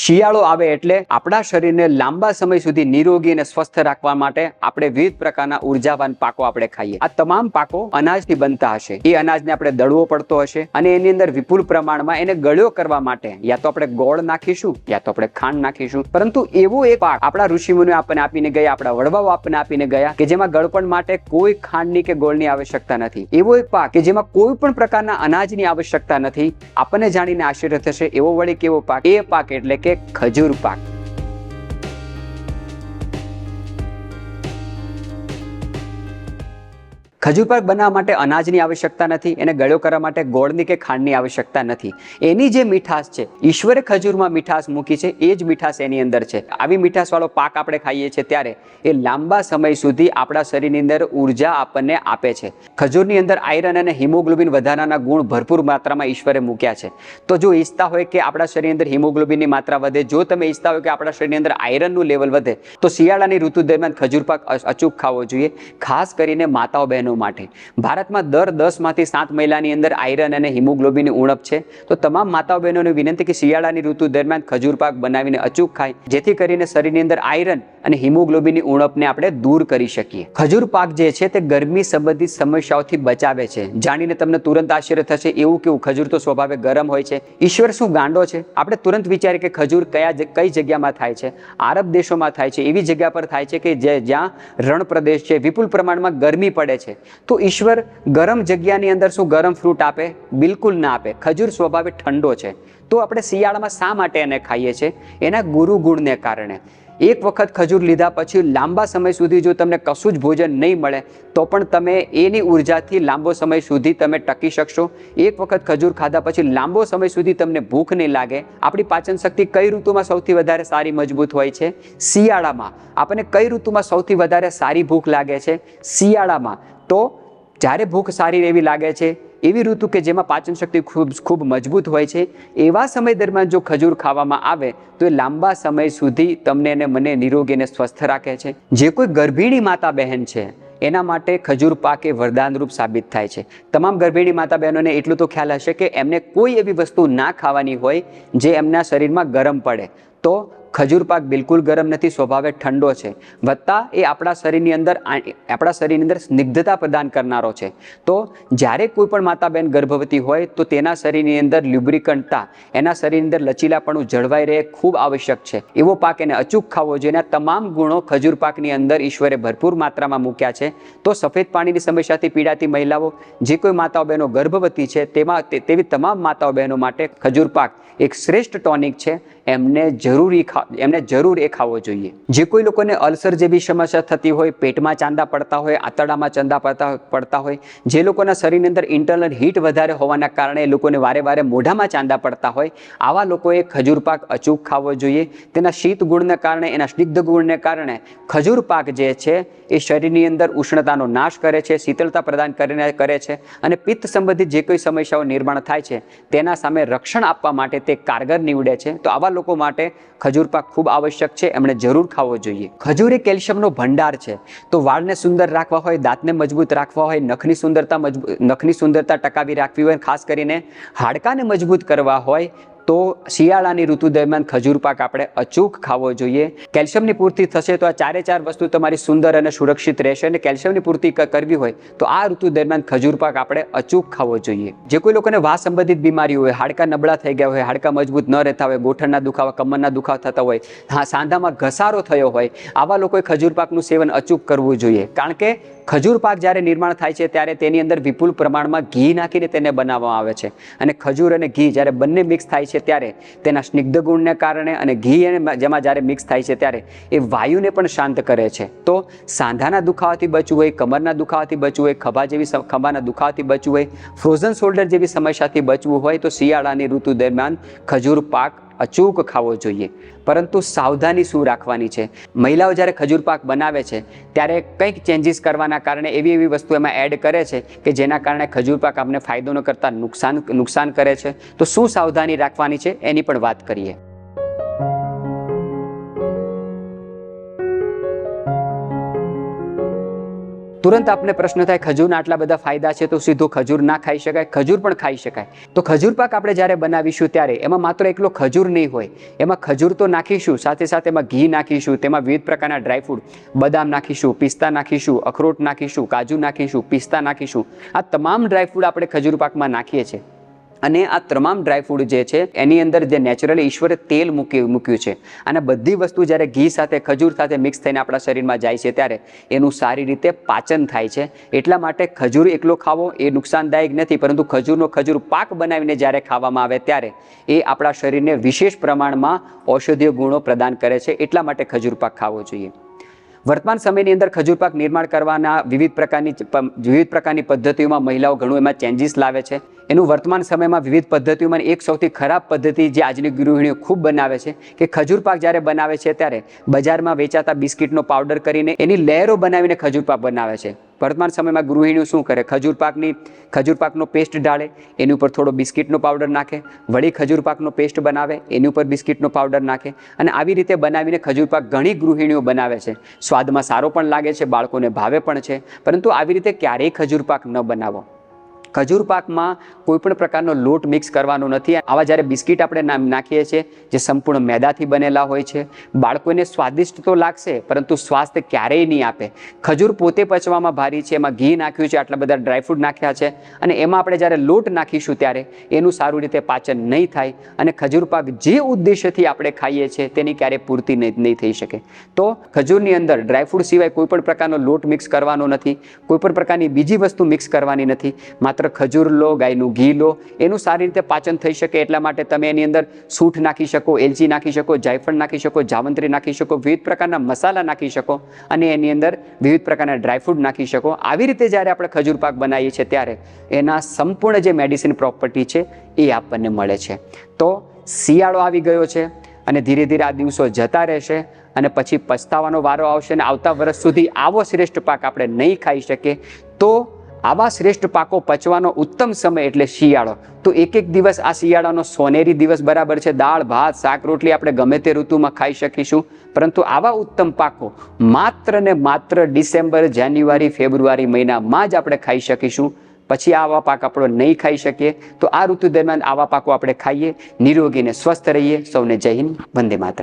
શિયાળો આવે એટલે આપણા શરીરને લાંબા સમય સુધી નિરોગી અને સ્વસ્થ રાખવા માટે આપણે વિવિધ પ્રકારના ઉર્જાવાન પાકો આપણે ખાઈએ. આ તમામ પાકો અનાજથી બનતા હશે. એ અનાજને આપણે દળવો પડતો હશે અને એની અંદર વિપુલ પ્રમાણમાં એને ગળ્યો કરવા માટે યા તો આપણે ગોળ નાખીશું, યા તો આપણે ખાંડ નાખીશું. પરંતુ એવો એક પાક આપણા ઋષિમુનિઓ આપણને આપીને ગયા, આપણા વડવાઓ આપણને આપીને ગયા કે જેમાં ગળપણ માટે કોઈ ખાંડની કે ગોળની આવશ્યકતા નથી. એવો એક પાક કે જેમાં કોઈ પણ પ્રકારના અનાજની આવશ્યકતા નથી. આપણને જાણીને આશ્ચર્ય થશે એવો વળી કેવો પાક? એ પાક એટલે કે ખજૂર પાક. ખજૂર પાક બનાવવા માટે અનાજની આવશ્યકતા નથી, એને ગળ્યો કરવા માટે ગોળની કે ખાંડની આવશ્યકતા નથી. એની જે મીઠાશ છે, ઈશ્વરે ખજૂરમાં મીઠાશ મૂકી છે, એ જ મીઠાશ એની અંદર છે. આવી મીઠાશવાળો પાક આપણે ખાઈએ છીએ ત્યારે એ લાંબા સમય સુધી આપણા શરીરની અંદર ઊર્જા આપણને આપે છે. ખજૂરની અંદર આયરન અને હિમોગ્લોબિન વધારાના ગુણ ભરપૂર માત્રામાં ઈશ્વરે મૂક્યા છે. તો જો ઈચ્છતા હોય કે આપણા શરીરની અંદર હિમોગ્લોબિનની માત્રા વધે, જો તમે ઈચ્છતા હોય કે આપણા શરીરની અંદર આયરનનું લેવલ વધે, તો શિયાળાની ઋતુ દરમિયાન ખજૂર પાક અચૂક ખાવો જોઈએ. ખાસ કરીને માતાઓ બહેનો માટે. ભારતમાં દર દસમાંથી સાત મહિલાની અંદર આયરન અને હિમોગ્લોબિનની ઉણપ છે. તો તમામ માતાઓ બહેનોને વિનંતી કે શિયાળાની ઋતુ દરમિયાન ખજૂર પાક બનાવીને અચૂક ખાય. જેથી કરીને શરીરની અંદર આયરન અને હિમોગ્લોબિનની ઉણપને આપણે દૂર કરી શકીએ. ખજૂર પાક જે છે તે ગરમી સંબંધિત સમસ્યાઓથી બચાવે છે. જાણીને તમને તુરંત આશ્ચર્ય થશે એવું કેવું? ખજૂર તો સ્વભાવે ગરમ હોય છે. ઈશ્વર શું ગાંડો છે? આપણે તુરંત વિચારીએ કે ખજૂર કયા કઈ જગ્યામાં થાય છે? આરબ દેશોમાં થાય છે. એવી જગ્યા પર થાય છે કે જે, જ્યાં રણ પ્રદેશ છે, વિપુલ પ્રમાણમાં ગરમી પડે છે. તો ઈશ્વર ગરમ જગ્યાની અંદર શું ગરમ ફ્રૂટ આપે? બિલકુલ ના આપે. ખજૂર સ્વભાવે ઠંડો છે. તો આપણે શિયાળામાં શા માટે એને ખાઈએ છીએ? એના ગુરુ ગુણને કારણે. એક વખત ખજૂર લીધા પછી લાંબા સમય સુધી જો તમને કશું જ ભોજન નહીં મળે, તો પણ તમે એની ઉર્જાથી લાંબો સમય સુધી તમે ટકી શકશો. એક વખત ખજૂર ખાધા પછી લાંબો સમય સુધી તમને ભૂખ નહીં લાગે. આપણી પાચન શક્તિ કઈ ઋતુમાં સૌથી વધારે સારી મજબૂત હોય છે? શિયાળામાં. આપણને કઈ ઋતુમાં સૌથી વધારે સારી ભૂખ લાગે છે? શિયાળામાં. તો જ્યારે ભૂખ સારી એવી લાગે છે એવી ઋતુ કે જેમાં પાચન શક્તિ ખૂબ ખૂબ મજબૂત હોય છે, એવા સમય દરમિયાન જો ખજૂર ખાવામાં આવે, તો એ લાંબા સમય સુધી તમને અને મને નિરોગી અને સ્વસ્થ રાખે છે. જે કોઈ ગર્ભિણી માતા બહેન છે, એના માટે ખજૂર પાક એ વરદાનરૂપ સાબિત થાય છે. તમામ ગર્ભિણી માતા બહેનોને એટલું તો ખ્યાલ હશે કે એમને કોઈ એવી વસ્તુ ના ખાવાની હોય, જે એમના શરીરમાં ગરમ પડે. તો ખજૂર પાક બિલકુલ ગરમ નથી, સ્વભાવે ઠંડો છે. વત્તા એ આપણા શરીરની અંદર આપણા શરીરની અંદર સ્નિગ્ધતા પ્રદાન કરનારો છે. તો જ્યારે કોઈ પણ માતા બહેન ગર્ભવતી હોય તો તેના શરીરની અંદર લ્યુબ્રિકન્ટતા એના શરીરની અંદર લચીલાપણું જળવાઈ રહે ખૂબ આવશ્યક છે. એવો પાક એને અચૂક ખાવો જોઈએ તમામ ગુણો ખજૂર પાકની અંદર ઈશ્વરે ભરપૂર માત્રામાં મૂક્યા છે. તો સફેદ પાણીની સમસ્યાથી પીડાતી મહિલાઓ, જે કોઈ માતાઓ બહેનો ગર્ભવતી છે, તેમાં તેવી તમામ માતાઓ બહેનો માટે ખજૂર પાક એક શ્રેષ્ઠ ટોનિક છે. એમને જરૂરી ખા એમને જરૂર એ ખાવો જોઈએ. જે કોઈ લોકોને અલ્સર જેવી સમસ્યા થતી હોય, પેટમાં ચાંદા પડતા હોય, આંતરડામાં ચાંદા પડતા પડતા હોય, જે લોકોના શરીરની અંદર ઇન્ટરનલ હીટ વધારે હોવાના કારણે એ લોકોને વારે વારે મોઢામાં ચાંદા પડતા હોય, આવા લોકોએ ખજૂર પાક અચૂક ખાવો જોઈએ. તેના શીત ગુણને કારણે, એના સ્નિગ્ધ ગુણને કારણે ખજૂર પાક જે છે, એ શરીરની અંદર ઉષ્ણતાનો નાશ કરે છે, શીતળતા પ્રદાન કરીને કરે છે અને પિત્ત સંબંધિત જે કોઈ સમસ્યાઓ નિર્માણ થાય છે, તેના સામે રક્ષણ આપવા માટે તે કારગર નીવડે છે. તો આવા લોકો માટે ખજૂર પાક ખૂબ આવશ્યક છે, એમણે જરૂર ખાવો જોઈએ. ખજૂર એ કેલ્શિયમનો ભંડાર છે. તો વાળને સુંદર રાખવા હોય, દાંતને મજબૂત રાખવા હોય, નખની સુંદરતા મજબૂત નખની સુંદરતા ટકાવી રાખવી હોય, ખાસ કરીને હાડકાને મજબૂત કરવા હોય તો શિયાળાની ઋતુ દરમિયાન ખજૂર પાક આપણે અચૂક ખાવો જોઈએ. કેલ્શિયમની પૂર્તિ થશે તો આ ચારે ચાર વસ્તુ તમારી સુંદર અને સુરક્ષિત રહેશે અને કેલ્શિયમની પૂર્તિ કરવી હોય તો આ ઋતુ દરમિયાન ખજૂર પાક આપણે અચૂક ખાવો જોઈએ. જે કોઈ લોકોને વાસ સંબંધિત બીમારી હોય, હાડકા નબળા થઈ ગયા હોય, હાડકા મજબૂત ન રહેતા હોય, ગોઠણના દુખાવા, કમરના દુખાવા થતા હોય, હા, સાંધામાં ઘસારો થયો હોય, આવા લોકોએ ખજૂર પાકનું સેવન અચૂક કરવું જોઈએ. કારણ કે ખજૂર પાક જ્યારે નિર્માણ થાય છે, ત્યારે તેની અંદર વિપુલ પ્રમાણમાં ઘી નાખીને તેને બનાવવામાં આવે છે. અને ખજૂર અને ઘી જ્યારે બંને મિક્સ થાય છે, ત્યારે તેના સ્નિગ્ધ ગુણને કારણે અને ઘી અને જેમાં જ્યારે મિક્સ થાય છે, ત્યારે એ વાયુને પણ શાંત કરે છે. તો સાંધાના દુખાવાથી બચવું હોય, કમરના દુખાવાથી બચવું હોય, ખભા જેવી ખભાના દુખાવાથી બચવું હોય ફ્રોઝન શોલ્ડર જેવી સમસ્યાથી બચવું હોય, તો શિયાળાની ઋતુ દરમિયાન ખજૂર પાક અચૂક ખાવો જોઈએ. પરંતુ સાવધાની શું રાખવાની છે? મહિલાઓ જ્યારે ખજૂર પાક બનાવે છે, ત્યારે કંઈક ચેન્જીસ કરવાના કારણે એવી એવી વસ્તુ એમાં એડ કરે છે કે જેના કારણે ખજૂર પાક આપણે ફાયદો ન કરતાં નુકસાન નુકસાન કરે છે. તો શું સાવધાની રાખવાની છે? એની પણ વાત કરીએ. તુરંત આપને પ્રશ્ન થાય, ખજૂરના આટલા બધા ફાયદા છે તો સીધું ખજૂર ના ખાઈ શકાય? ખજૂર પણ ખાઈ શકાય. તો ખજૂર પાક આપણે જ્યારે બનાવીશું ત્યારે એમાં માત્ર એકલો ખજૂર નહીં હોય, એમાં ખજૂર તો નાખીશું, સાથે સાથે એમાં ઘી નાખીશું, તેમાં વિવિધ પ્રકારના ડ્રાયફ્રૂટ બદામ નાખીશું, પિસ્તા નાખીશું, અખરોટ નાખીશું, કાજુ નાખીશું, પિસ્તા નાખીશું. આ તમામ ડ્રાયફ્રૂટ આપણે ખજૂર પાકમાં નાખીએ છીએ. અને આ તમામ ડ્રાયફ્રૂટ જે છે, એની અંદર જે નેચરલી ઈશ્વરે તેલ મૂકી, મૂક્યું છે. અને બધી વસ્તુ જ્યારે ઘી સાથે, ખજૂર સાથે મિક્સ થઈને આપણા શરીરમાં જાય છે, ત્યારે એનું સારી રીતે પાચન થાય છે. એટલા માટે ખજૂર એકલો ખાવો એ નુકસાનદાયક નથી, પરંતુ ખજૂરનો ખજૂર પાક બનાવીને જ્યારે ખાવામાં આવે, ત્યારે એ આપણા શરીરને વિશેષ પ્રમાણમાં ઔષધીય ગુણો પ્રદાન કરે છે. એટલા માટે ખજૂર પાક ખાવો જોઈએ. વર્તમાન સમયની અંદર ખજૂર પાક નિર્માણ કરવાના વિવિધ પ્રકારની વિવિધ પ્રકારની પદ્ધતિઓમાં મહિલાઓ ઘણું એમાં ચેન્જીસ લાવે છે. એનું વર્તમાન સમયમાં વિવિધ પદ્ધતિઓમાં એક સૌથી ખરાબ પદ્ધતિ જે આજની ગૃહિણીઓ ખૂબ બનાવે છે કે ખજૂર પાક જ્યારે બનાવે છે ત્યારે બજારમાં વેચાતા બિસ્કિટનો પાવડર કરીને એની લહેરો બનાવીને ખજૂર પાક બનાવે છે. વર્તમાન સમયમાં ગૃહિણીઓ શું કરે? ખજૂર પાકની, ખજૂર પાકનો પેસ્ટ ઢાળે, એની ઉપર થોડો બિસ્કિટનો પાવડર નાખે, વળી ખજૂર પાકનો પેસ્ટ બનાવે, એની ઉપર બિસ્કિટનો પાવડર નાખે અને આવી રીતે બનાવીને ખજૂર પાક ઘણી ગૃહિણીઓ બનાવે છે. સ્વાદમાં સારો પણ લાગે છે, બાળકોને ભાવે પણ છે, પરંતુ આવી રીતે ક્યારેય ખજૂર પાક ન બનાવો. ખજૂર પાકમાં કોઈ પણ પ્રકારનો લોટ મિક્સ કરવાનો નથી. આવા જ્યારે બિસ્કિટ આપણે નાખીએ છીએ, જે સંપૂર્ણ મેદાથી બનેલા હોય છે. બાળકોને સ્વાદિષ્ટ તો લાગશે, પરંતુ સ્વાસ્થ્ય ક્યારેય નહીં આપે. ખજૂર પોતે પચવામાં ભારી છે, એમાં ઘી નાખ્યું છે, આટલા બધા ડ્રાયફ્રૂટ નાખ્યા છે. અને એમાં આપણે જ્યારે લોટ નાખીશું ત્યારે એનું સારું રીતે પાચન નહીં થાય અને ખજૂર પાક જે ઉદ્દેશ્યથી આપણે ખાઈએ છીએ તેની ક્યારેય પૂર્તિ નહીં થઈ શકે. તો ખજૂરની અંદર ડ્રાયફ્રૂટ સિવાય કોઈ પણ પ્રકારનો લોટ મિક્સ કરવાનો નથી, કોઈ પણ પ્રકારની બીજી વસ્તુ મિક્સ કરવાની નથી. માત્ર ખજૂર લો, ગાયનું ઘી લો, એનું સારી રીતે પાચન થઈ શકે એટલા માટે તમે એની અંદર સૂઠ નાખી શકો, એલચી નાખી શકો, જાયફળ નાખી શકો, જાવંત્રી નાખી શકો, વિવિધ પ્રકારના મસાલા નાખી શકો અને એની અંદર વિવિધ પ્રકારના ડ્રાયફ્રૂટ નાખી શકો. આવી રીતે જ્યારે આપણે ખજૂર પાક બનાવીએ છીએ ત્યારે એના સંપૂર્ણ જે મેડિસિન પ્રોપર્ટી છે એ આપણને મળે છે. તો શિયાળો આવી ગયો છે અને ધીરે ધીરે આ દિવસો જતા રહેશે અને પછી પછતાવાનો વારો આવશે અને આવતા વર્ષ સુધી આવો શ્રેષ્ઠ પાક આપણે નહીં ખાઈ શકીએ. તો આવા શ્રેષ્ઠ પાકો પચવાનો ઉત્તમ સમય એટલે શિયાળો. તો એક એક દિવસ આ શિયાળાનો સોનેરી દિવસ બરાબર છે. દાળ, ભાત, શાક, રોટલી આપણે ગમે તે ઋતુમાં ખાઈ શકીશું. પરંતુ આવા ઉત્તમ પાકો માત્ર ને માત્ર ડિસેમ્બર, જાન્યુઆરી, ફેબ્રુઆરી મહિનામાં જ આપણે ખાઈ શકીશું. પછી આવા પાક આપણો નહીં ખાઈ શકીએ. તો આ ઋતુ દરમિયાન આવા પાકો આપણે ખાઈએ. નિરોગીને સ્વસ્થ રહીએ. સૌને જય હિન્દ. વંદે માત્ર